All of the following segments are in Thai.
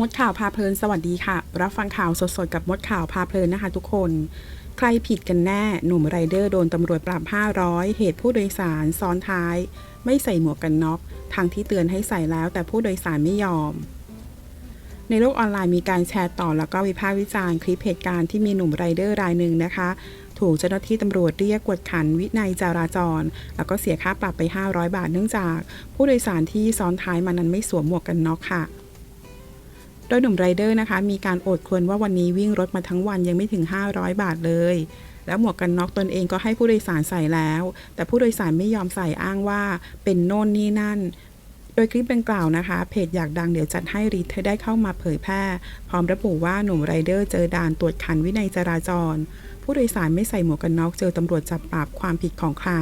มดข่าวพาเพลินสวัสดีค่ะ รับฟังข่าวสดๆกับมดข่าวพาเพลินนะคะทุกคน ใครผิดกันแน่ หนุ่มไรเดอร์โดนตำรวจปรับ 500 เหตุผู้โดยสารซ้อนท้าย ไม่ใส่หมวกกันน็อกทางที่เตือนให้ใส่แล้วแต่ผู้โดยสารไม่ยอม ในโลกออนไลน์มีการแชร์ต่อแล้วก็วิพากษ์วิจารณ์คลิปเหตุการณ์ที่มีหนุ่มไรเดอร์รายหนึ่งนะคะ ถูกเจ้าหน้าที่ตำรวจเรียกกวดขันวินัยจราจร แล้วก็เสียค่าปรับไป 500 บาทเนื่องจาก ผู้โดยสารที่ซ้อนท้ายมานั้นไม่สวมหมวกกันน็อกค่ะโยหนุ่มไรเดอร์นะคะ มีการโอดควญว่าวันนี้วิ่งรถมาทั้งวันยังไม่ถึง 500 บาทเลย แล้วหมวกกันน็อกตนเองก็ให้ผู้โดยสารใส่แล้ว แต่ผู้โดยสารไม่ยอมใส่อ้างว่าเป็นโน่นนี่นั่น โดยคลิปดังกล่าวนะคะ เพจอยากดังเดี๋ยวจัดให้รีเธอได้เข้ามาเผยแพร่ พร้อมระบุว่าหนุ่มไรเดอร์เจอด่านตรวจขันวินัยจราจร ผู้โดยสารไม่ใส่หมวกกันน็อกเจอตำรวจจับปรับความผิดของใคร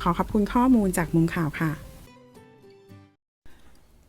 ขอขอบคุณข้อมูลจากมุมข่าวค่ะ